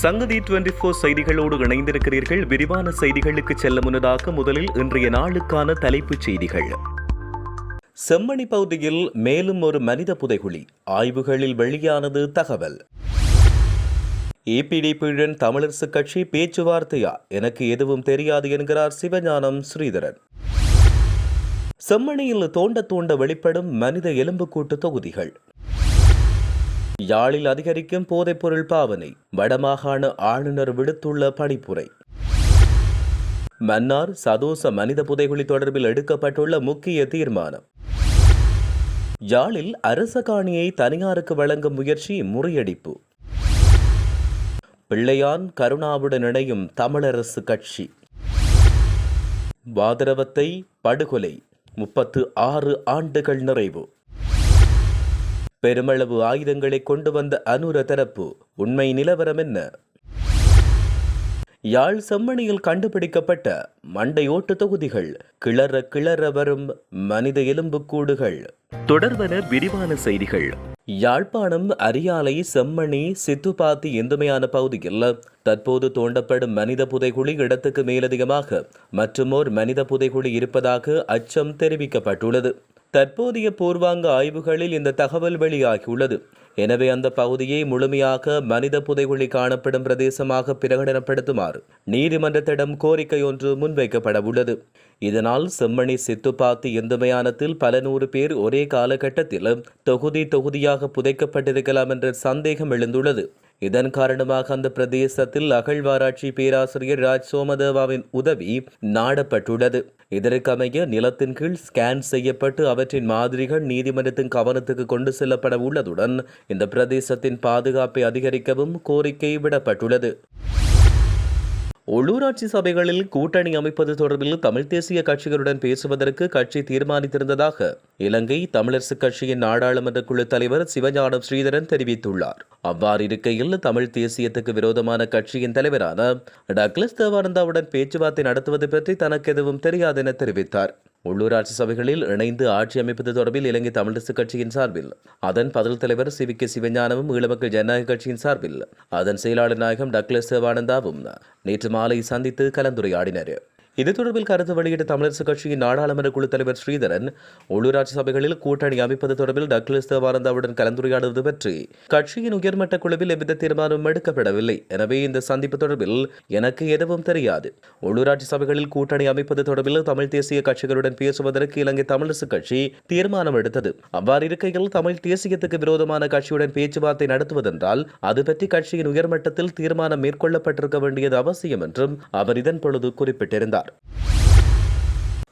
சங்கதி twenty four செய்திகளோடு இணைந்திருக்கிறீர்கள். விரிவான செய்திகளுக்கு செல்ல முன்னதாக முதலில் இன்றைய நாளுக்கான தலைப்புச் செய்திகள். செம்மணி பகுதியில் மேலும் ஒரு மனித புதைகுழி. ஆய்வுகளில் வெளியானது தகவல். ஏபிடிபியுடன் தமிழரசு கட்சி பேச்சுவார்த்தையா? எனக்கு எதுவும் தெரியாது என்கிறார் சிவஞானம் ஸ்ரீதரன். செம்மணியில் தோண்ட தோண்ட வெளிப்படும் மனித எலும்புக்கூட்டு தொகுதிகள். யாழில் அதிகரிக்கும் போதைப்பொருள் பாவனை வடமாகாண ஆளுநர் விடுத்துள்ள பணிப்புரை. மன்னார் சதோச மனித புதைகுழி தொடர்பில் எடுக்கப்பட்டுள்ள முக்கிய தீர்மானம். யாழில் அரச காணியை தனியாருக்கு வழங்கும் முயற்சி முறியடிப்பு. பிள்ளையான் கருணாவுடன் இணையும் தமிழரசு கட்சி. வாதரவத்தை படுகொலை முப்பத்து ஆறு ஆண்டுகள் நிறைவு. பெருமளவு ஆயுதங்களை கொண்டு வந்த அனுர தரப்பு உண்மை நிலவரம் என்ன? யாழ் செம்மணியில் கண்டுபிடிக்கப்பட்ட மண்டையோட்டு தொகுதிகள் கிளற கிளற வரும் மனித எலும்புக்கூடுகள் தொடர்வன விரிவான செய்திகள். யாழ்ப்பாணம் அரியாலை செம்மணி சித்துப்பாத்தி இந்துமையான பகுதியில் தற்போது தோண்டப்படும் மனித புதைகுழி இடத்துக்கு மேலதிகமாக மற்றுமோர் மனித புதைகுழி இருப்பதாக அச்சம் தெரிவிக்கப்பட்டுள்ளது. தற்போதைய பூர்வாங்க ஆய்வுகளில் இந்த தகவல் வெளியாகியுள்ளது. எனவே அந்த பகுதியை முழுமையாக மனித புதைகுழி காணப்படும் பிரதேசமாக பிரகடனப்படுத்துமாறு நீதிமன்றத்திடம் கோரிக்கை ஒன்று முன்வைக்கப்பட உள்ளது இதனால் செம்மணி சித்துப்பாத்தி இந்துமயானத்தில் பல நூறு பேர் ஒரே காலகட்டத்தில் தொகுதி தொகுதியாக புதைக்கப்பட்டிருக்கலாம் என்ற சந்தேகம் எழுந்துள்ளது. இதன் காரணமாக அந்த பிரதேசத்தில் அகழ்வாராய்ச்சி பேராசிரியர் ராஜ் சோமதேவாவின் உதவி நாடப்பட்டுள்ளது. இதற்கமைய நிலத்தின் கீழ் ஸ்கேன் செய்யப்பட்டு அவற்றின் மாதிரிகள் நீதிமன்றத்தின் கவனத்துக்கு கொண்டு செல்லப்பட உள்ளதுடன் இந்த பிரதேசத்தின் பாதுகாப்பை அதிகரிக்கவும் கோரிக்கை விடப்பட்டுள்ளது. உள்ளூராட்சி சபைகளில் கூட்டணி அமைப்பது தொடர்பில் தமிழ் தேசிய கட்சிகளுடன் பேசுவதற்கு கட்சி தீர்மானித்திருந்ததாக இலங்கை தமிழரசுக் கட்சியின் நாடாளுமன்ற குழு தலைவர் சிவஞானம் ஸ்ரீதரன் தெரிவித்துள்ளார். அவ்வாறு இருக்கையில் தமிழ் தேசியத்துக்கு விரோதமான கட்சியின் தலைவரான டக்ளஸ் தேவானந்தாவுடன் பேச்சுவார்த்தை நடத்துவது பற்றி தனக்கு எதுவும் தெரியாது என தெரிவித்தார். உள்ளூராட்சி சபைகளில் இணைந்து ஆட்சி அமைப்பது தொடர்பில் இலங்கை தமிழரசு கட்சியின் சார்பில் அதன் பதில் தலைவர் சி வி கே சிவஞானமும் ஈழமக்கள் ஜனநாயக கட்சியின் சார்பில் அதன் செயலாளர் நாயகம் டக்ளஸ் தேவானந்தாவும் நேற்று மாலை சந்தித்து கலந்துரையாடினர். இது தொடர்பில் கருத்து வெளியிட்ட தமிழரசு கட்சியின் நாடாளுமன்ற குழு தலைவர் ஸ்ரீதரன் உள்ளூராட்சி சபைகளில் கூட்டணி அமைப்பது தொடர்பில் டக்ளஸ் தேவானந்தாவுடன் கலந்துரையாடுவது பற்றி கட்சியின் உயர்மட்ட குழுவில் எவ்வித தீர்மானமும் எடுக்கப்படவில்லை. எனவே இந்த சந்திப்பு தொடர்பில் எனக்கு எதுவும் தெரியாது. உள்ளூராட்சி சபைகளில் கூட்டணி அமைப்பது தொடர்பில் தமிழ் தேசிய கட்சிகளுடன் பேசுவதற்கு இலங்கை தமிழரசு கட்சி தீர்மானம் எடுத்தது. அவ்வாறு இருக்கையில் தமிழ் தேசியத்துக்கு விரோதமான கட்சியுடன் பேச்சுவார்த்தை நடத்துவதென்றால் அது பற்றி கட்சியின் உயர்மட்டத்தில் தீர்மானம் மேற்கொள்ளப்பட்டிருக்க வேண்டியது அவசியம் என்றும் அவர் இதன் பொழுது குறிப்பிட்டிருந்தார். கூறியுள்ளார்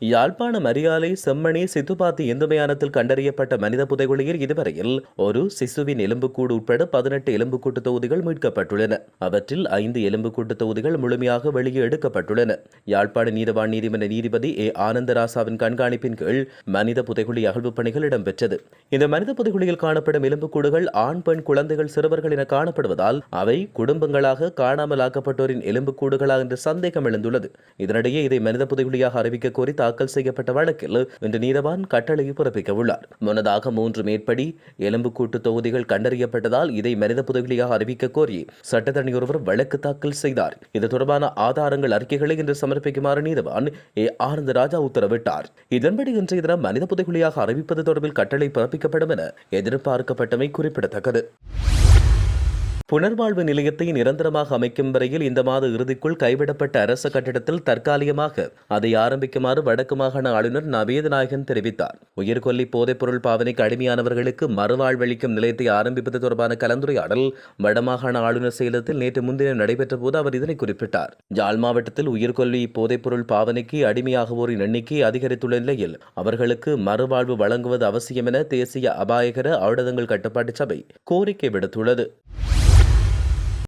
யாழ்ப்பாணம் அரியாலை செம்மணி சித்துப்பாத்தி இந்துமயானத்தில் கண்டறியப்பட்ட மனித புதைகுழியில் இதுவரையில் ஒரு சிசுவின் எலும்புக்கூடு உட்பட பதினெட்டு எலும்புக்கூட்டு தொகுதிகள் மீட்கப்பட்டுள்ளன. அவற்றில் ஐந்து எலும்புக்கூட்டு தொகுதிகள் முழுமையாக வெளியே எடுக்கப்பட்டுள்ளன. யாழ்ப்பாண நீதவான் நீதிமன்ற நீதிபதி ஏ. ஆனந்தராசாவின் கண்காணிப்பின் கீழ் மனித புதைகுழி அகழ்வு பணிகள் இடம்பெற்றது. இந்த மனித புதைகுழியில் காணப்படும் எலும்புக்கூடுகள் ஆண் பெண் குழந்தைகள் சிறுவர்கள் என காணப்படுவதால் அவை குடும்பங்களாக காணாமல் ஆக்கப்பட்டோரின் எலும்புக்கூடுகளா என்ற சந்தேகம் எழுந்துள்ளது. இதனிடையே இதை மனித புதைகுழியாக அறிவிக்க கோரி தாக்கல் செய்யப்பட்ட வழக்கில் இன்று நீதவான் கட்டளை பிறப்பிக்க உள்ளார் முன்னதாக மூன்று மேற்படி எலும்புக்கூட்டு தொகுதிகள் கண்டறியப்பட்டதால் இதை மனித புதவியாக அறிவிக்க கோரி சட்டத்தரணி ஒருவர் வழக்கு தாக்கல் செய்தார். இது தொடர்பான ஆதாரங்கள் அறிக்கைகளை இன்று சமர்ப்பிக்குமாறு நீதவான் ஏ. ஆனந்த ராஜா உத்தரவிட்டார். இதன்படி இன்றைய தினம் மனித புதைகுழியாக அறிவிப்பது தொடர்பில் கட்டளை பிறப்பிக்கப்படும் என எதிர்பார்க்கப்பட்டமை குறிப்பிடத்தக்கது. புனர்வாழ்வு நிலையத்தை நிரந்தரமாக அமைக்கும் வரையில் இந்த மாத இறுதிக்குள் கைவிடப்பட்ட அரச கட்டிடத்தில் தற்காலிகமாக அதை ஆரம்பிக்குமாறு வடக்கு மாகாண ஆளுநர் நவேதநாயகன் தெரிவித்தார். உயிர்கொல்லி போதைப்பொருள் பாவனைக்கு அடிமையானவர்களுக்கு மறுவாழ்வளிக்கும் நிலையத்தை ஆரம்பிப்பது தொடர்பான கலந்துரையாடல் வடமாகாண ஆளுநர் செயலத்தில் நேற்று முன்தினம் நடைபெற்ற போது அவர் இதனை குறிப்பிட்டார். ஜாழ் மாவட்டத்தில் உயிர்கொல்லி போதைப்பொருள் பாவனைக்கு அடிமையாகுவோரின் எண்ணிக்கை அதிகரித்துள்ள நிலையில் அவர்களுக்கு மறுவாழ்வு வழங்குவது அவசியம் என தேசிய அபாயகர ஆயுதங்கள் கட்டுப்பாட்டு சபை கோரிக்கை விடுத்துள்ளது.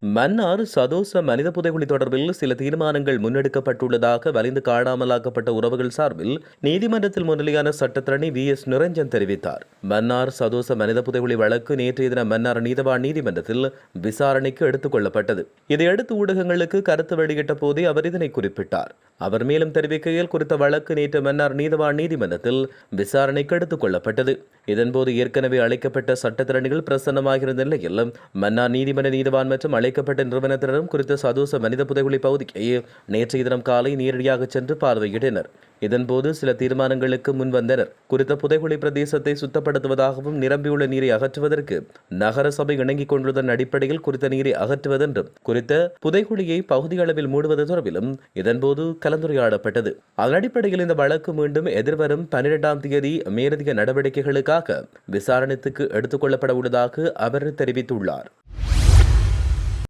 மன்னார் சதோச மனித புதைகுழி தொடர்பில் சில தீர்மானங்கள் முன்னெடுக்கப்பட்டுள்ளதாக வலிந்து காணாமலாக்கப்பட்ட உறவுகள் சார்பில் நீதிமன்றத்தில் முன்னிலையான சட்டத்திரணி வி எஸ் நிரஞ்சன் தெரிவித்தார். மன்னார் சதோச மனித புதைகுழி வழக்கு நேற்றைய தினம் மன்னார் நீதவான் நீதிமன்றத்தில் விசாரணைக்கு எடுத்துக் கொள்ளப்பட்டது. இதையடுத்து ஊடகங்களுக்கு கருத்து வெளியிட்ட போதே அவர் இதனை குறிப்பிட்டார். அவர் மேலும் தெரிவிக்கையில் குறித்த வழக்கு நேற்று மன்னார் நீதவான் நீதிமன்றத்தில் விசாரணைக்கு எடுத்துக் கொள்ளப்பட்டது. இதன்போது ஏற்கனவே அழைக்கப்பட்ட சட்டத்திறனிகள் பிரசன்னமாகியிருந்த நிலையில் மன்னார் நீதிமன்ற நீதவான் மற்றும் அழை அழைக்கப்பட்ட நிறுவனத்தினரும் குறித்த சதோச மனித புதைகுழி பகுதியை நேற்றைய தினம் காலை நேரடியாக சென்று பார்வையிட்டனர். இதன்போது சில தீர்மானங்களுக்கு முன்வந்தனர் குறித்த புதைகுழி பிரதேசத்தை சுத்தப்படுத்துவதாகவும் நிரம்பியுள்ள நீரை அகற்றுவதற்கு நகர சபை இணங்கிக் கொண்டுள்ளதன் அடிப்படையில் குறித்த நீரை அகற்றுவதென்றும் குறித்த புதைகுழியை பகுதி அளவில் மூடுவது தொடர்பிலும் இதன்போது கலந்துரையாடப்பட்டது. அதன் அடிப்படையில் இந்த வழக்கு மீண்டும் எதிர்வரும் பனிரெண்டாம் தேதி மேலதிக நடவடிக்கைகளுக்காக விசாரணைக்கு எடுத்துக்கொள்ளப்பட உள்ளதாக அவர் தெரிவித்துள்ளார்.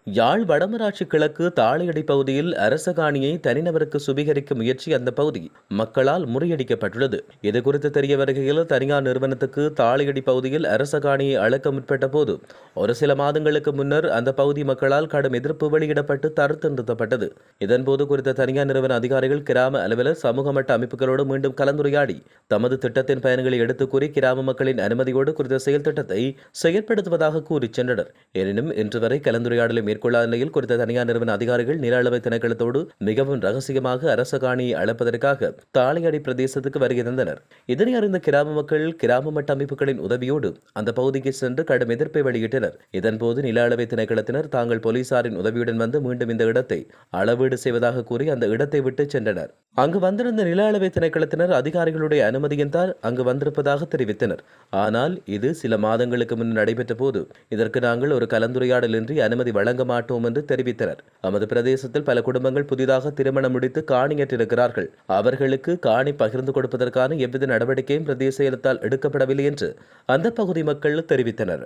யாழ் வடமராட்சி கிழக்கு தாளையடி பகுதியில் அரச காணியை தனிநபருக்கு சுபீகரிக்கும் முயற்சி அந்த பகுதி மக்களால் முறியடிக்கப்பட்டுள்ளது. இதுகுறித்து தெரிய வருகையில் தனியார் நிறுவனத்துக்கு தாளையடி பகுதியில் அரச காணியை அளக்க முற்பட்ட போது ஒரு சில மாதங்களுக்கு முன்னர் அந்த பகுதி மக்களால் கடும் எதிர்ப்பு வெளியிடப்பட்டு தடுத்து நிறுத்தப்பட்டது. இதன்போது குறித்த தனியார் நிறுவன அதிகாரிகள் கிராம அலுவலர் சமூக மட்ட அமைப்புகளோடு மீண்டும் கலந்துரையாடி தமது திட்டத்தின் பயன்களை எடுத்துக் கூறி கிராம மக்களின் அனுமதியோடு குறித்த செயல் திட்டத்தை செயற்படுத்துவதாக கூறி சென்றனர். எனினும் இன்று வரை கலந்துரையாடலும் மேற்கொள்ளாத நிலையில் குறித்த தனியார் நிறுவன அதிகாரிகள் நில அளவை திணைக்களத்தோடு மிகவும் ரகசியமாக அரச காணியை அளப்பதற்காக தாளையடி பிரதேசத்துக்கு வருகை தந்தனர். இதனை அறிந்த கிராம மக்கள் கிராம மட்ட அமைப்புகளின் உதவியோடு அந்த பகுதிக்கு சென்று கடும் எதிர்ப்பை வெளியிட்டனர். இதன்போது நில அளவை திணைக்களத்தினர் தாங்கள் போலீசாரின் உதவியுடன் வந்து மீண்டும் இந்த இடத்தை அளவீடு செய்வதாக கூறி அந்த இடத்தை விட்டு சென்றனர். அங்கு வந்திருந்த நில அளவை திணைக்களத்தினர் அதிகாரிகளுடைய அனுமதியின்தான் அங்கு வந்திருப்பதாக தெரிவித்தனர். ஆனால் இது சில மாதங்களுக்கு முன் நடைபெற்ற போது இதற்கு நாங்கள் ஒரு கலந்துரையாடலின்றி அனுமதி வழங்க வழங்க மாட்டோம் என்று தெரிவித்தனர். நமது பிரதேசத்தில் பல குடும்பங்கள் புதிதாக திருமணம் முடித்து காணியற்றிருக்கிறார்கள் அவர்களுக்கு காணி பகிர்ந்து கொடுப்பதற்கான எவ்வித நடவடிக்கையும் பிரதேச செயலத்தால் எடுக்கப்படவில்லை என்று அந்த பகுதி மக்கள் தெரிவித்தனர்.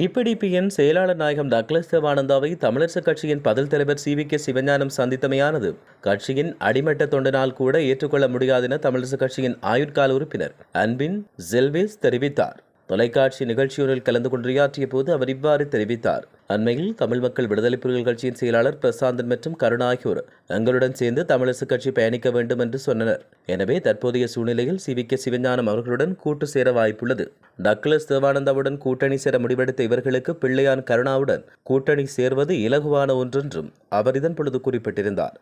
இபிடிபியின் செயலாளர் நாயகம் டக்ளஸ் தேவானந்தாவை தமிழரசுக் கட்சியின் பதில் தலைவர் சி வி கே சிவஞானம் சந்தித்தமையானது. கட்சியின் அடிமட்ட தொண்டனால் கூட ஏற்றுக்கொள்ள முடியாதென தமிழரசுக் கட்சியின் ஆயுட்கால உறுப்பினர் அன்பின் ஜெல்வேஸ் தெரிவித்தார். தொலைக்காட்சி நிகழ்ச்சியொன்றில் கலந்து கொண்டுரையாற்றிய போது அவர் இவ்வாறு தெரிவித்தார். அண்மையில் தமிழ் மக்கள் விடுதலை புலிகள் கட்சியின் செயலாளர் பிரசாந்தன் மற்றும் கருணா ஆகியோர் எங்களுடன் சேர்ந்து தமிழரசு கட்சி பயணிக்க வேண்டும் என்று சொன்னனர். எனவே தற்போதைய சூழ்நிலையில் சி. வி. கே. சிவஞானம் அவர்களுடன் கூட்டு சேர வாய்ப்புள்ளது. டக்ளஸ் தேவானந்தாவுடன் கூட்டணி சேர முடிவெடுத்த இவர்களுக்கு பிள்ளையான் கருணாவுடன் கூட்டணி சேர்வது இலகுவான ஒன்றென்றும் அவர் இதன் பொழுது குறிப்பிட்டிருந்தார்.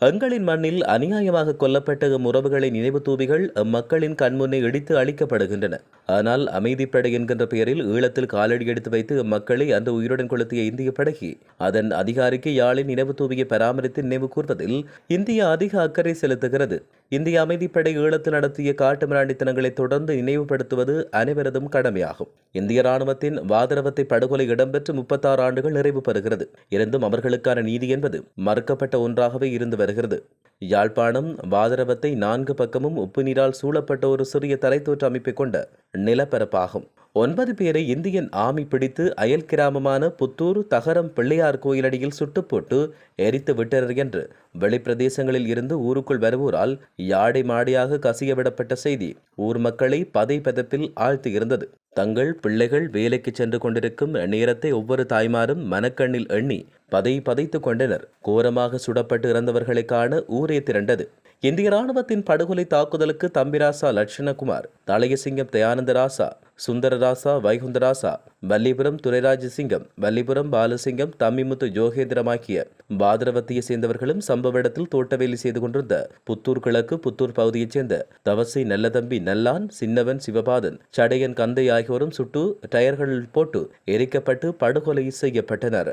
எங்களின் மண்ணில் அநியாயமாக கொல்லப்பட்ட எம் உறவுகளை நினைவு தூவிகள் மக்களின் கண்முன்னே இடித்து அளிக்கப்படுகின்றன ஆனால் அமைதிப்படை என்கின்ற பெயரில் ஈழத்தில் காலடி எடுத்து வைத்து மக்களை அன்று உயிருடன் கொளுத்திய இந்திய படகி அதன் அதிகாரிக்கு யாழின் நினைவு தூவியை பராமரித்து நினைவு கூர்வதில் இந்தியா அதிக அக்கறை செலுத்துகிறது. இந்திய அமைதிப்படை ஈழத்தில் நடத்திய காட்டுமிராண்டித்தனங்களை தொடர்ந்து நினைவுபடுத்துவது அனைவரதும் கடமையாகும். இந்திய ராணுவத்தின் வாதரவத்தை படுகொலை இடம்பெற்று முப்பத்தாறு ஆண்டுகள் நிறைவு பெறுகிறது. இருந்தும் அவர்களுக்கான நீதி என்பது மறுக்கப்பட்ட ஒன்றாகவே இருந்து வருகிறது. யாழ்ப்பாணம் வாதரவத்தை நான்கு பக்கமும் உப்பு நீரால் சூழப்பட்ட ஒரு சிறிய தரைத்தோற்ற அமைப்பை கொண்ட நிலப்பரப்பாகும். ஒன்பது பேரை இந்தியன் ஆமி பிடித்து அயல் கிராமமான புத்தூர் தகரம் பிள்ளையார் கோயிலடியில் சுட்டு போட்டு எரித்து விட்டனர் என்று வெளிப்பிரதேசங்களில் இருந்து ஊருக்குள் வருவோரால் யாடை மாடியாக கசியவிடப்பட்ட செய்தி ஊர் மக்களை பதை பதப்பில் ஆழ்த்தி இருந்தது தங்கள் பிள்ளைகள் வேலைக்கு சென்று கொண்டிருக்கும் நேரத்தை ஒவ்வொரு தாய்மாரும் மனக்கண்ணில் எண்ணி பதை பதைத்துக் கொண்டனர். கோரமாக சுடப்பட்டு இறந்தவர்களை காண ஊரே திரண்டது. இந்திய ராணுவத்தின் படுகொலை தாக்குதலுக்கு தம்பிராசா லட்சணகுமார் தலையசிங்கம் தயானந்தராசா சுந்தரராசா வைகுந்தராசா வல்லிபுரம் துரைராஜசிங்கம் வல்லிபுரம் பாலசிங்கம் தம்மிமுத்து ஜோகேந்திரம் ஆகிய பாதரவத்தியை சேர்ந்தவர்களும் சம்பவ இடத்தில் தோட்டவேலி செய்து கொண்டிருந்த புத்தூர் கிழக்கு புத்தூர் பகுதியைச் சேர்ந்த தவசை நல்லதம்பி நல்லான் சின்னவன் சிவபாதன் சடையன் கந்தை ஆகியோரும் சுட்டு டயர்கள் போட்டு எரிக்கப்பட்டு படுகொலை செய்யப்பட்டனர்.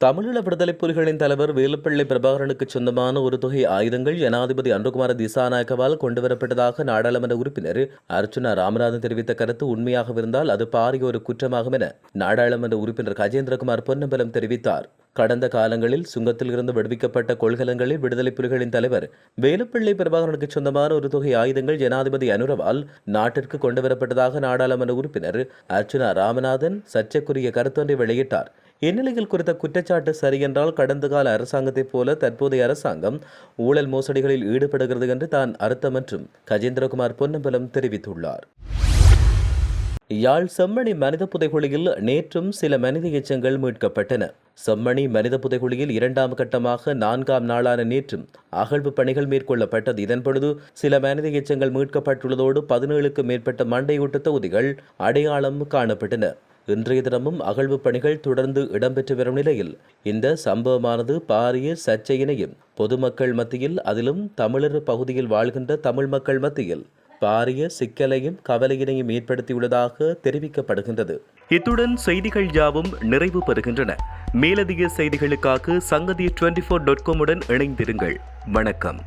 தமிழீழ விடுதலை புலிகளின் தலைவர் வேலுப்பிள்ளை பிரபாகரனுக்கு சொந்தமான ஒரு தொகை ஆயுதங்கள் ஜனாதிபதி அன்புகுமார திசாநாயக்கவால் கொண்டுவரப்பட்டதாக நாடாளுமன்ற உறுப்பினர் அர்ச்சுனா ராமநாதன் தெரிவித்த கருத்து உண்மையாக இருந்தால் அது பாரிய ஒரு குற்றமாகும் என நாடாளுமன்ற உறுப்பினர் கஜேந்திரகுமார் பொன்னம்பலம் தெரிவித்தார். கடந்த காலங்களில் சுங்கத்தில் இருந்து விடுவிக்கப்பட்ட கொள்கலங்களில் விடுதலை புலிகளின் தலைவர் வேலுப்பிள்ளை பிரபாகரனுக்கு சொந்தமான ஒரு தொகை ஆயுதங்கள் ஜனாதிபதி அனுரவால் நாட்டிற்கு கொண்டுவரப்பட்டதாக நாடாளுமன்ற உறுப்பினர் அர்ச்சுனா ராமநாதன் சர்ச்சைக்குரிய கருத்தொன்றை வெளியிட்டார். இந்நிலையில் குறித்த குற்றச்சாட்டு சரியென்றால் கடந்த கால அரசாங்கத்தைப் போல தற்போதைய அரசாங்கம் ஊழல் மோசடிகளில் ஈடுபடுகிறது என்று தான் அர்த்தம் என்றும் கஜேந்திரகுமார் பொன்னம்பலம் தெரிவித்துள்ளார். யாழ் செம்மணி மனித புதைகுழியில் நேற்றும் சில மனித எச்சங்கள் மீட்கப்பட்டன. செம்மணி மனித புதைகுழியில் இரண்டாம் கட்டமாக நான்காம் நாளான நேற்றும் அகழ்வு பணிகள் மேற்கொள்ளப்பட்டது. இதன்பொழுது சில மனித எச்சங்கள் மீட்கப்பட்டுள்ளதோடு பதினேழுக்கு மேற்பட்ட மண்டையூட்டு தொகுதிகள் அடையாளம் காணப்பட்டன. இன்றைய தினமும் அகழ்வு பணிகள் தொடர்ந்து இடம்பெற்று வரும் நிலையில் இந்த சம்பவமானது பாரிய சர்ச்சையினையும் பொதுமக்கள் மத்தியில் அதிலும் தமிழர் பகுதியில் வாழ்கின்ற தமிழ் மக்கள் மத்தியில் பாரிய சிக்கலையும் கவலையினையும் ஏற்படுத்தியுள்ளதாக தெரிவிக்கப்படுகின்றது. இத்துடன் செய்திகள் யாவும் நிறைவு பெறுகின்றன. மேலதிக செய்திகளுக்காக சங்கதி டுவெண்டி ஃபோர் டாட் காமுடன் இணைந்திருங்கள். வணக்கம்.